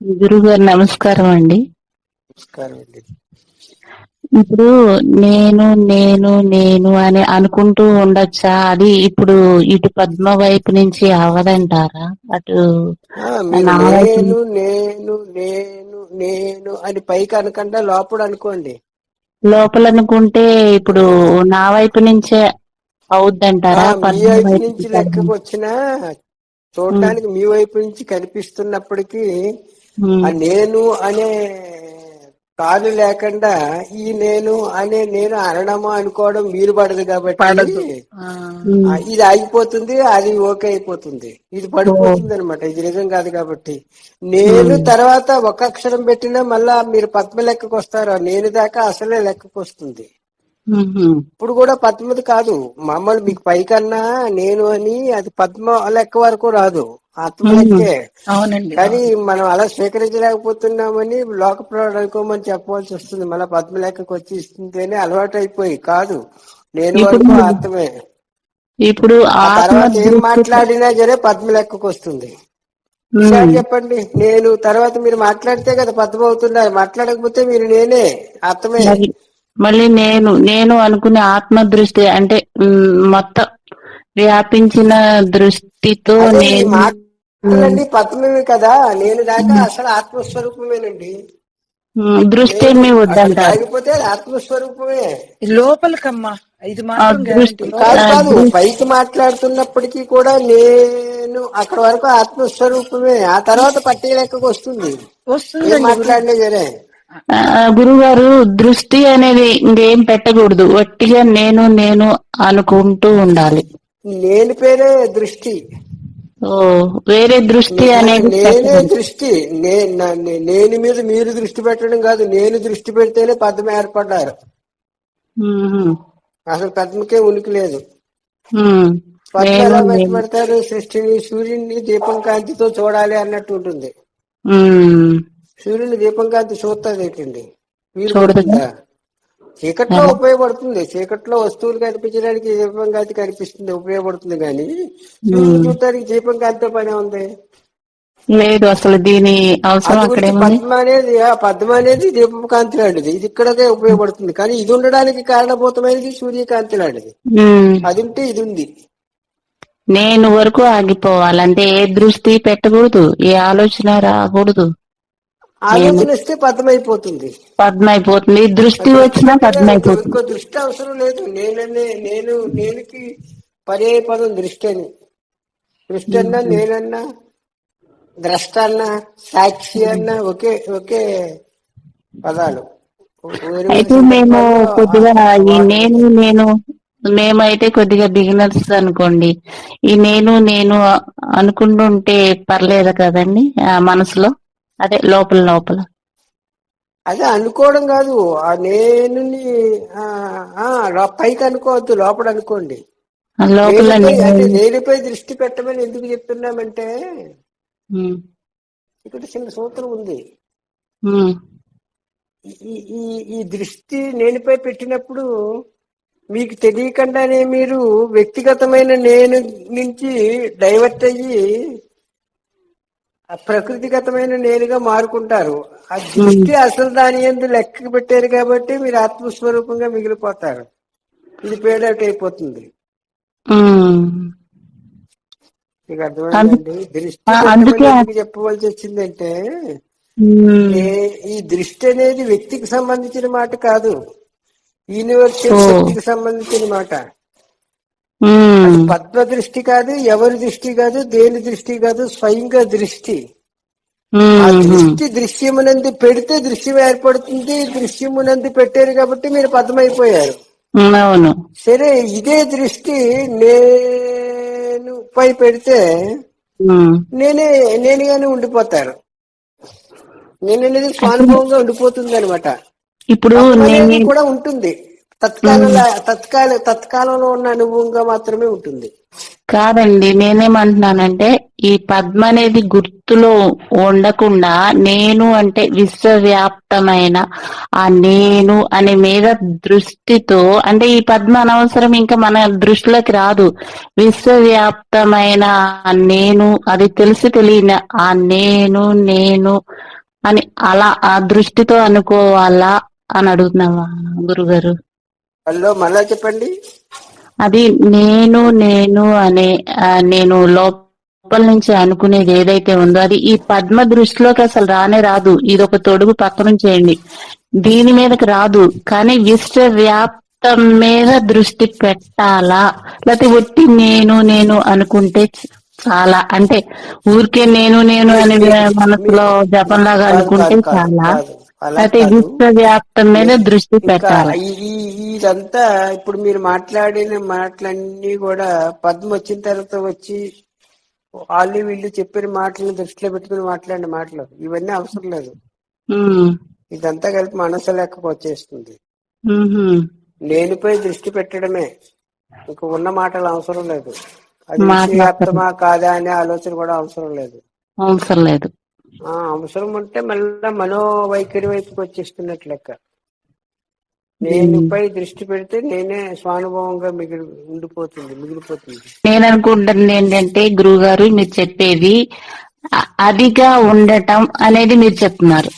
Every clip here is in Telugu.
గురుగారు నమస్కారం అండి. నమస్కారం అండి. ఇప్పుడు నేను నేను నేను అని అనుకుంటూ ఉండొచ్చా? అది ఇప్పుడు ఇటు పద్మ వైపు నుంచి అవదంటారా? అటు నేను నేను నేను నేను అని పైకి అనకుండా లోపల అనుకోండి. లోపల అనుకుంటే ఇప్పుడు నా వైపు నుంచే అవుద్దంటారా? వైపు వైపు నుంచి లెక్కకు వచ్చినా చూడడానికి మీ వైపు నుంచి కనిపిస్తున్నప్పటికీ ఆ నేను అనే కాలు లేకుండా ఈ నేను అనే నేను అనడము అనుకోవడం మీరు పడదు కాబట్టి ఇది ఆగిపోతుంది అది ఓకే అయిపోతుంది. ఇది పడిపోతుంది అనమాట ఇది నిజం కాదు కాబట్టి. నేను తర్వాత ఒక అక్షరం పెట్టినా మళ్ళా మీరు పద్మ లెక్కకు వస్తారు. నేను దాకా అసలే లెక్కకు వస్తుంది. ఇప్పుడు కూడా పద్మది కాదు. మామూలు మీకు పైకన్నా నేను అని అది పద్మ లెక్క వరకు రాదు. ఆత్మ లెక్కే అవునండి కానీ మనం అలా స్వీకరించలేకపోతున్నామని లోక ప్రయోగం అనుకోమని చెప్పవలసి వస్తుంది. మళ్ళీ పద్మ లెక్కకు వచ్చి ఇస్తుంది అని అలవాటు అయిపోయి కాదు నేను వరకు ఆత్మే. ఇప్పుడు ఏం మాట్లాడినా సరే పద్మ లెక్కకు వస్తుంది చెప్పండి. నేను తర్వాత మీరు మాట్లాడితే కదా పద్మ అవుతున్నారు. మాట్లాడకపోతే మీరు నేనే ఆత్మే. మళ్ళీ నేను నేను అనుకునే ఆత్మ దృష్టి అంటే మొత్తం వ్యాపించిన దృష్టితో నేను మాటలన్నీ పద్మమే కదా. నేను దాకా అసలు ఆత్మస్వరూపమేనండి. దృష్టి ఏమి ఆగిపోతే అది ఆత్మస్వరూపమే. లోపలికమ్మా. ఇది మాత్రం కాదు కాదు పైకి మాట్లాడుతున్నప్పటికీ కూడా నేను అక్కడ వరకు ఆత్మస్వరూపమే. ఆ తర్వాత పట్టీ లెక్కకు వస్తుంది. ఏం వస్తుందండి మాట్లాడినా సరే. ఆ, గురుగారు దృష్టి అనేది ఇంకేం పెట్టకూడదు. వట్టిగా నేను నేను అనుకుంటూ ఉండాలి. నేను పేరే దృష్టి. వేరే దృష్టి అనేది నేనే దృష్టి నేను మీద మీరు దృష్టి పెట్టడం కాదు నేను దృష్టి పెడితేనే పద్మ ఏర్పడ్డారు. అసలు పద్మకే ఉనికి లేదు. పద్మ ఎలా నేను పెడతారు సృష్టిని సూర్యుడిని దీపం కాంతితో చూడాలి అన్నట్టు ఉంటుంది. సూర్యుని దీపం కాంతి చూస్తుంది ఏంటండి వీలు చూడదు. చీకట్లో ఉపయోగపడుతుంది. చీకట్లో వస్తువులు కనిపించడానికి దీపం కాంతి కనిపిస్తుంది ఉపయోగపడుతుంది కానీ చూడటానికి దీపం కాంతితో పని ఉంది. లేదు అసలు దీని అవసరం అక్కడేముంది పద్మ అనేది ఆ పద్మ అనేది దీపపు కాంతి లాంటిది. ఇది ఇక్కడకే ఉపయోగపడుతుంది. కానీ ఇది ఉండడానికి కారణభూతమైనది సూర్యకాంతి లాంటిది. అది ఉంటే ఇది ఉంది. నేను వరకు ఆగిపోవాలి అంటే ఏ దృష్టి పెట్టకూడదు ఏ ఆలోచన రాకూడదు. ఆలోచన వస్తే పద్మ అయిపోతుంది పద్మ అయిపోతుంది దృష్టి వచ్చినా పద్మ ఇంకో అయిపోతుంది ఇంకో దృష్టి అవసరం లేదు. నేననే నేను నేనుకి పర్యాయ పదం దృష్టి అని దృష్టి అన్నా నేనన్నా ద్రష్ట అన్నా సాక్షి అన్నా ఒకే ఒకే పదాలు. అయితే మేము కొద్దిగా నేను నేను మేమైతే కొద్దిగా బిగినర్స్ అనుకోండి. ఈ నేను నేను అనుకుంటుంటే పర్లేదు కదండి ఆ మనసులో. అదే లోపల లోపల. అదే అనుకోవడం కాదు. ఆ నేను పైకి అనుకోవద్దు లోపల అనుకోండి. లోపల నేనుపై దృష్టి పెట్టమని ఎందుకు చెప్తున్నామంటే ఇక్కడ చిన్న సూత్రం ఉంది. ఈ ఈ దృష్టి నేనుపై పెట్టినప్పుడు మీకు తెలియకుండానే మీరు వ్యక్తిగతమైన నేను నుంచి డైవర్ట్ అయ్యి ప్రకృతిగతమైన నేనుగా మారుకుంటారు. ఆ దృష్టి అసలు దాని ఎందు లెక్క పెట్టారు కాబట్టి మీరు ఆత్మస్వరూపంగా మిగిలిపోతారు. ఇది పేడౌట్ అయిపోతుంది. మీకు అర్థమైందండి? దృష్టి ఎందుకు చెప్పవలసి వచ్చిందంటే ఈ దృష్టి అనేది వ్యక్తికి సంబంధించిన మాట కాదు. యూనివర్సల్ ఓ. శక్తికి సంబంధించిన మాట. పద్మ దృష్టి కాదు ఎవరి దృష్టి కాదు దేని దృష్టి కాదు స్వయంగా దృష్టి. ఆ దృష్టి దృశ్యమునందు పెడితే దృశ్యం ఏర్పడుతుంది దృశ్యమునందు పెట్టారు కాబట్టి మీరు పద్మైపోయారు అవును. సరే ఇదే దృష్టి నేను పై పెడితే నేనే నేనుగానే ఉండిపోతారు నేను అనేది స్వానుభవంగా ఉండిపోతుంది అనమాట ఇప్పుడు కూడా ఉంటుంది. తత్కాల తత్కాల తత్కాలంలో ఉన్న అనుభవంగా మాత్రమే ఉంటుంది. కాదండి నేనేమంటున్నానంటే ఈ పద్మ అనేది గుర్తులో ఉండకుండా నేను అంటే విశ్వవ్యాప్తమైన ఆ నేను అనే మీద దృష్టితో అంటే ఈ పద్మ అనవసరం ఇంకా మన దృష్టిలోకి రాదు. విశ్వవ్యాప్తమైన నేను అది తెలిసి తెలియని ఆ నేను నేను అని అలా ఆ దృష్టితో అనుకోవాలా అని అడుగుతున్నావా గురుగారు? హలో మళ్ళా చెప్పండి. అది నేను నేను అనే నేను లోపల నుంచి అనుకునేది ఏదైతే ఉందో అది ఈ పద్మ దృష్టిలోకి అసలు రానే రాదు. ఇది ఒక తొడుగు పక్కన చేయండి దీని మీదకి రాదు. కానీ విశ్వవ్యాప్తం మీద దృష్టి పెట్టాలా? లేకపోతే ఒట్టి నేను నేను అనుకుంటే చాలా. అంటే ఊరికే నేను నేను అని మనసులో జపంలాగా అనుకుంటే చాలా. మీద దృష్టి పెట్టాలి. ఇదంతా ఇప్పుడు మీరు మాట్లాడిన మాటలన్నీ కూడా పద్మ వచ్చిన తర్వాత వచ్చి వాళ్ళు వీళ్ళు చెప్పిన మాటలను దృష్టిలో పెట్టుకుని మాట్లాడిన మాటలు. ఇవన్నీ అవసరం లేదు. ఇదంతా కలిపి మనసు లెక్కకు వచ్చేస్తుంది. ఉహుం. నేనుపై దృష్టి పెట్టడమే. ఇంక ఉన్న మాటలు అవసరం లేదు. అది మాటలు విషయాప్తమా కాదా అనే ఆలోచన కూడా అవసరం లేదు. అవసరం లేదు. అవసరం ఉంటే మళ్ళా మనోవైఖరి వైపుకి వచ్చేస్తున్నట్లు లెక్క. నేనుపై దృష్టి పెడితే నేనే స్వానుభవంగా మిగిలి ఉండిపోతుంది మిగిలిపోతుంది. నేను అనుకుంటుంది ఏంటంటే గురువు గారు మీరు చెప్పేది అదిగా ఉండటం అనేది మీరు చెప్తున్నారు.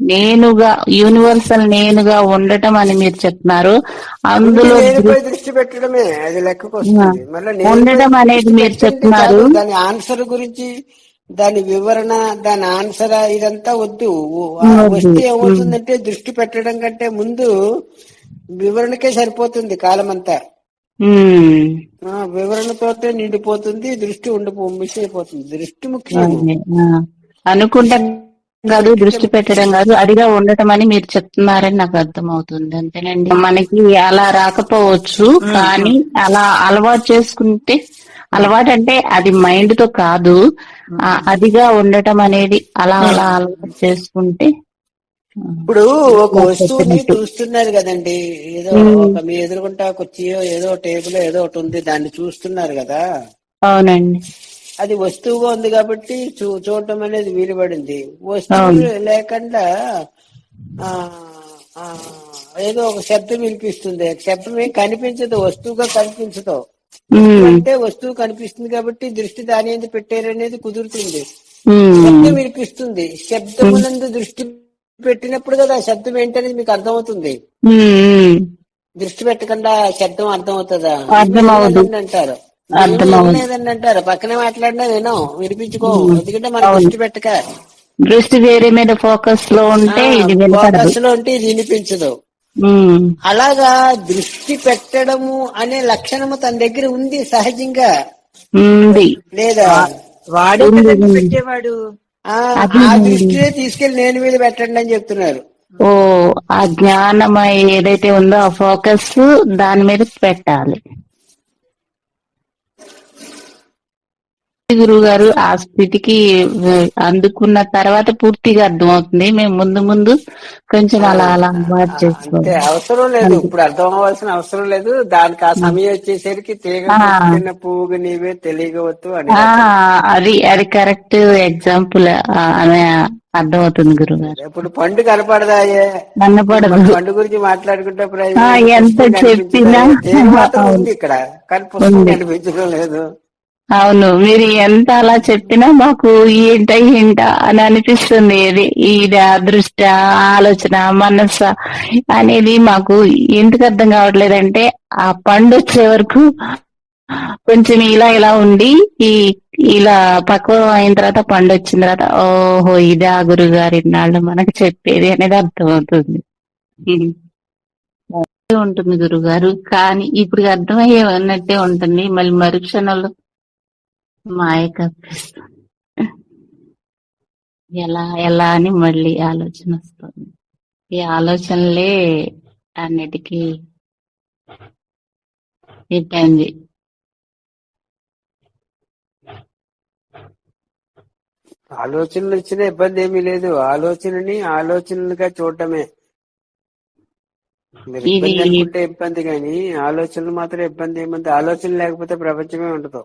నేనుగా యూనివర్సల్ నేనుగా ఉండటం అని మీరు చెప్తున్నారు. అందులో దృష్టి పెట్టడమే అది లెక్కకు ఉండడం అనేది మీరు చెప్తున్నారు. దాని ఆన్సర్ గురించి దాని వివరణ దాని ఆన్సర్ ఇదంతా వద్దు. వస్తే ఏమవుతుందంటే దృష్టి పెట్టడం కంటే ముందు వివరణకే సరిపోతుంది కాలం అంతా వివరణతోటే నిండిపోతుంది దృష్టి ఉండిపో మిస్ అయిపోతుంది. దృష్టి ముఖ్యం. అనుకుంటాం కాదు దృష్టి పెట్టడం కాదు అదిగా ఉండటం అని మీరు చెప్తున్నారని నాకు అర్థమవుతుంది అంతేనండి. మనకి అలా రాకపోవచ్చు కానీ అలా అలవాటు చేసుకుంటే అలవాటు అంటే అది మైండ్తో కాదు. అదిగా ఉండటం అనేది అలా అలా అలవాటు చేసుకుంటే ఇప్పుడు ఒక వస్తువుని చూస్తున్నారు కదండి ఏదో ఒక మీ ఎదురుకుంటా కుర్చీయో ఏదో టేబుల్ ఏదో ఒకటి ఉంది దాన్ని చూస్తున్నారు కదా. అవునండి. అది వస్తువుగా ఉంది కాబట్టి చూ చూడటం అనేది వీలుపడింది. వస్తువు లేకుండా ఆ ఆ, ఏదో ఒక శబ్దం వినిపిస్తుంది. శబ్దం ఏం కనిపించదు వస్తువుగా కనిపించదు. అంటే వస్తువు కనిపిస్తుంది కాబట్టి దృష్టి దాని మీద పెట్టారనేది కుదురుతుంది. శబ్దం వినిపిస్తుంది. శబ్దమునందు దృష్టి పెట్టినప్పుడు కదా ఆ శబ్దం ఏంటనేది మీకు అర్థమవుతుంది. దృష్టి పెట్టకుండా శబ్దం అర్థమవదు. వినలేదని అంటారు అంటారు. పక్కనే మాట్లాడినా వినం వినిపించుకో. ఎందుకంటే మన దృష్టి పెట్టక. దృష్టి వేరే మీద ఫోకస్లో ఉంటే ఇది వినపడదు. ఫోకస్లో ఉంటే ఇది వినిపించదు. అలాగా దృష్టి పెట్టడము అనే లక్షణము తన దగ్గర ఉంది సహజంగా. ఉంది. లేదా? వాడే పెట్టేవాడు. ఆ ఆ దృష్టినే తీసుకెళ్ళి నేను మీద పెట్టండి అని చెప్తున్నారు. ఓ ఆ జ్ఞానం ఏదైతే ఉందో ఆ ఫోకస్ దాని మీద పెట్టాలి. గురువు గారు ఆ స్థితికి అందుకున్న తర్వాత పూర్తిగా అర్థమవుతుంది. మేము ముందు ముందు కొంచెం అలా అలా అలవాటు చేసుకోవాలి. అవసరం లేదు. ఇప్పుడు అర్థం అవ్వాల్సిన అవసరం లేదు. దానికి ఆ సమయం వచ్చేసరికి తీగ పువ్వుగా నీవే అని ఆ, అది అది కరెక్ట్ ఎగ్జాంపుల్ అనే అర్థమవుతుంది గురువు గారు. ఇప్పుడు పండు కనపడదాయే. కనపడదు పండు గురించి మాట్లాడుకుంటే ఎంత చెప్పినా ఇక్కడ. కానీ పుస్తకం కనిపించడం లేదు. అవును మీరు ఎంత అలా చెప్పినా మాకు ఏంట ఏంట అని అనిపిస్తుంది. ఇది ఇది అదృష్ట ఆలోచన మనస్స అనేది మాకు ఎందుకు అర్థం కావట్లేదంటే ఆ పండు వచ్చే వరకు కొంచెం ఇలా ఇలా ఉండి ఈ ఇలా పక్వం అయిన తర్వాత పండు వచ్చిన తర్వాత ఓహో ఇదే ఆ గురువు గారి ఇన్నాళ్ళు మనకు చెప్పేది అనేది అర్థమవుతుంది. ఉంటుంది గురువు గారు కానీ ఇప్పుడు అర్థమయ్యే అన్నట్టే ఉంటుంది. మళ్ళీ మరుక్షణంలో మాయ కప్పిస్తుంది ఎలా ఎలా అని మళ్ళీ ఆలోచన వస్తుంది. ఈ ఆలోచనలే అన్నిటికీ ఇబ్బంది. ఆలోచనలు వచ్చిన ఇబ్బంది ఏమీ లేదు. ఆలోచనని ఆలోచనలుగా చూడటమే. ఇబ్బంది అనుకుంటే ఇబ్బంది కానీ ఆలోచనలు మాత్రం ఇబ్బంది ఏముంది. ఆలోచన లేకపోతే ప్రపంచమే ఉండదు.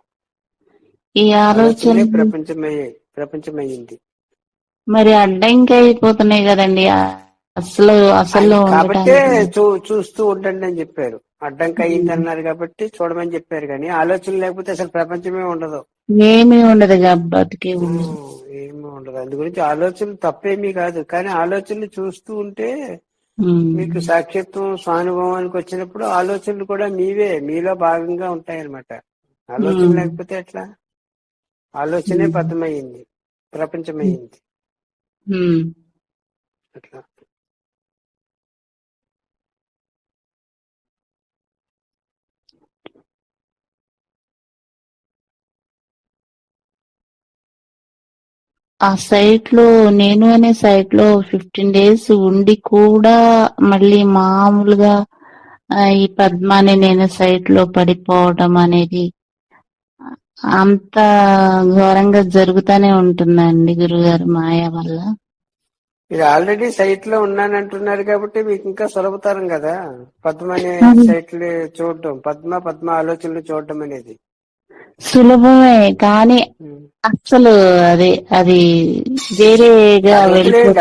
ఈ ఆలోచన ఆలోచనలే ప్రపంచమయ్యాయి ప్రపంచమయ్యింది మరి అడ్డంకి అయిపోతున్నాయి కదండి. అసలు అసలు కాబట్టే చూస్తూ ఉండండి అని చెప్పారు. అడ్డంకి అయ్యింది అన్నారు కాబట్టి చూడమని చెప్పారు కానీ ఆలోచన లేకపోతే అసలు ప్రపంచమే ఉండదు. ఏమీ ఉండదు ఏమీ ఉండదు. అందు గురించి ఆలోచనలు తప్పేమీ కాదు. కానీ ఆలోచనలు చూస్తూ ఉంటే. మీకు సాక్షిత్వం స్వానుభవానికి వచ్చినప్పుడు ఆలోచనలు కూడా మీవే. మీలో భాగంగా ఉంటాయన్నమాట. ఆలోచన మ్మ్. లేకపోతే ఎట్లా? ఆలోచనే మ్మ్. బద్ధమయ్యింది ప్రపంచమయ్యింది. అట్లా ఆ సైట్లో నేను అనే సైట్లో ఫిఫ్టీన్ డేస్ ఉండి కూడా మళ్ళీ మామూలుగా ఈ పద్మాని నేను సైట్లో పడిపోవడం అనేది అంత ఘోరంగా జరుగుతూనే ఉంటుందండి గురుగారు మాయ వల్ల. మీరు ఆల్రెడీ సైట్లో ఉన్నానంటున్నారు కాబట్టి మీకు ఇంకా సులభతరం కదా? పద్మ అనే. సైట్లు చూడటం పద్మ పద్మ ఆలోచనలు చూడటం అనేది. సులభమే కానీ. అసలు అది అది వేరేగా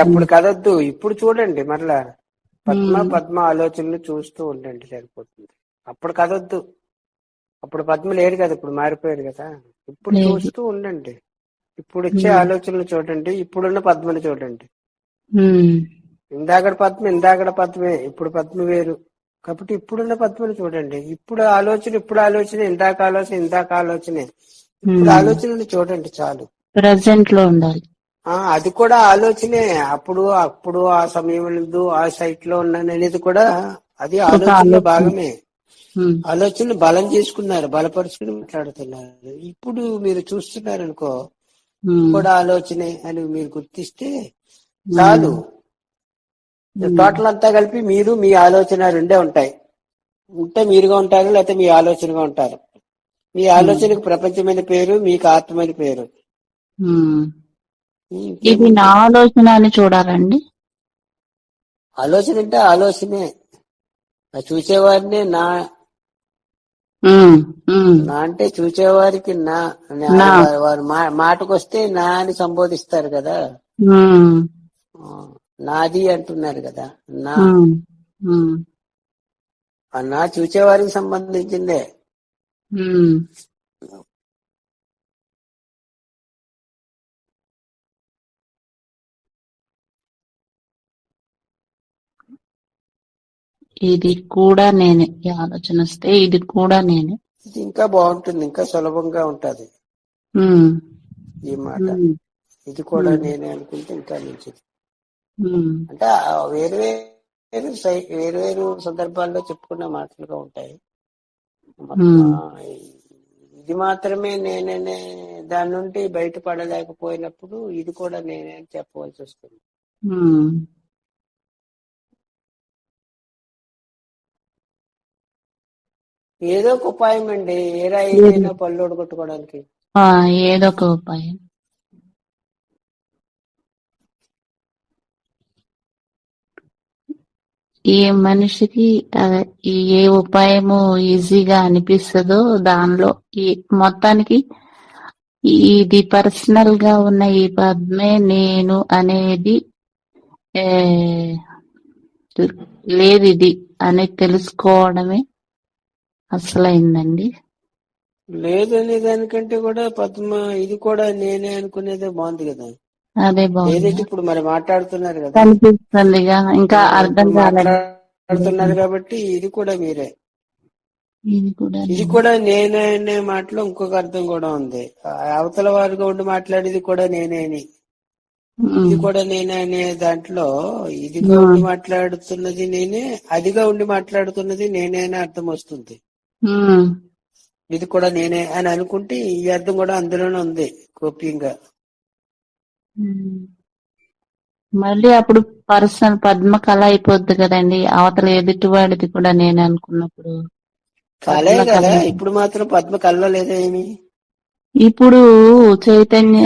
అప్పుడు కదొద్దు. ఇప్పుడు చూడండి మరలా. పద్మ. పద్మ ఆలోచనలు చూస్తూ ఉండండి సరిపోతుంది. అప్పుడు కదొద్దు. అప్పుడు పద్మ లేరు కదా ఇప్పుడు మారిపోయారు కదా ఇప్పుడు లేదు. చూస్తూ ఉండండి ఇప్పుడు వచ్చే. ఆలోచనలు చూడండి ఇప్పుడున్న పద్మని చూడండి. ఇందాకడ పద్మ ఇందాకడ పద్మే ఇప్పుడు పద్మ వేరు కాబట్టి ఇప్పుడున్న పద్మని చూడండి ఇప్పుడు ఆలోచన ఇప్పుడు ఆలోచన ఇందాక ఆలోచన ఇందాక ఆలోచనే ఇప్పుడు. ఆలోచనలు చూడండి చాలు ప్రజెంట్లో ఉండాలి ఆ అది కూడా ఆలోచనే అప్పుడు అప్పుడు ఆ సమయంలో ఆ సైట్లో ఉన్నాను అనేది కూడా అది ఆలోచన. భాగమే. ఆలోచనలు బలం చేసుకున్నారు బలపరుచుకుని మాట్లాడుతున్నారు. ఇప్పుడు మీరు చూస్తున్నారు అనుకో. కూడా ఆలోచనే అని మీరు గుర్తిస్తే చాలు. టోటల్ అంతా కలిపి మీరు మీ ఆలోచన రెండే ఉంటాయి. ఉంటే మీరుగా ఉంటారు లేకపోతే మీ ఆలోచనగా ఉంటారు. మీ ఆలోచనకు ప్రపంచమైన పేరు మీకు ఆత్మైన పేరు. ఇది నా ఆలోచన అని చూడాలండి. ఆలోచన అంటే ఆలోచనే. చూసేవారిని నా. నా అంటే చూసేవారికి నా. వారి- వారి మా- మాటకు వస్తే నా అని సంబోధిస్తారు కదా నాది అంటున్నారు కదా. నా. నా చూసేవారికి సంబంధించిందే. ఇది కూడా నేనే ఈ ఆలోచన వస్తే ఇది కూడా నేనే ఇది ఇంకా బాగుంటుంది ఇంకా సులభంగా ఉంటది. ఈ మాట. ఇది కూడా. నేనే అనుకుంటే ఇంకా మంచిది. అంటే వేరు వేరు సై- వేరు వేరు సందర్భాల్లో చెప్పుకున్న మాటలుగా ఉంటాయి ఇది మాత్రమే నేననే దాని నుండి బయటపడలేకపోయినప్పుడు ఇది కూడా నేనే అని చెప్పవలసి వస్తుంది ఏదో ఒక ఉపాయం అండి. ఏ ఏదైనా పళ్ళు కొట్టుకోవడానికి ఆ, ఏదో ఒక ఉపాయం. ఏ మనిషికి ఏ ఉపాయము ఈజీగా అనిపిస్తుందో దానిలో ఈ మొత్తానికి ఇది పర్సనల్గా ఉన్న ఈ పద్మే నేను అనేది లేదు ఇది అని తెలుసుకోవడమే అసలైందండి. లేదనే దానికంటే కూడా పద్మ ఇది కూడా నేనే అనుకునేదే బాగుంది కదా. అదే ఏదైతే బాగుంది ఇప్పుడు మరి మాట్లాడుతున్నారు కదా. కనిపిస్తుందిగా ఇంకా అర్థం కాలేదు. మాట్లాడుతున్నారు కాబట్టి ఇది కూడా మీరే. ఇది కూడా ఇది కూడా నేనే అనే మాటలో ఇంకొక అర్థం కూడా ఉంది. అవతల వారిగా ఉండి మాట్లాడేది కూడా నేనే అని. ఇది కూడా నేనే అనే దాంట్లో ఇదిగా ఉండి మాట్లాడుతున్నది నేనే అదిగా ఉండి మాట్లాడుతున్నది నేనే అని అర్థం వస్తుంది. ఇది కూడా నేనే అని అనుకుంటే ఈ అర్థం కూడా అందులోనే ఉంది గోప్యంగా. మళ్ళీ అప్పుడు పర్సన్ పద్మ కళ అయిపోద్ది కదండి అవతల ఎదుటివాడిది కూడా నేను అనుకున్నప్పుడు. పద్మ కదా కళ. ఇప్పుడు మాత్రం పద్మ కళ్ళ లేదా ఏమి? ఇప్పుడు చైతన్య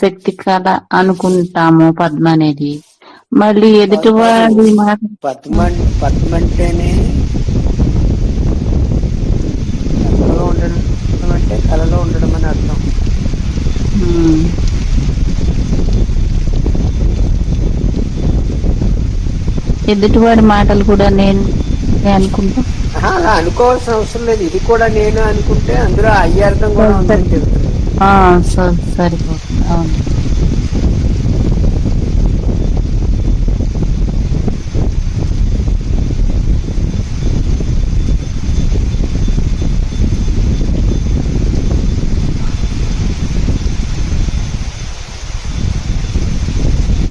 శక్తి కళ అనుకుంటాము పద్మ అనేది. మళ్ళీ ఎదుటివాడి పద్మ పద్మ అంటేనే కలలో ఉండడం కలలో ఉండడం అని అర్థం. ఎదుటివాడి మాటలు కూడా నేను అనుకుంటా. అలా అనుకోవాల్సిన అవసరం లేదు. ఇది కూడా నేను అనుకుంటే అందులో అయ్యార్థం కూడా ఉందని చెబుతున్నాను. ఆ, స- సరిపోతుంది. అవును.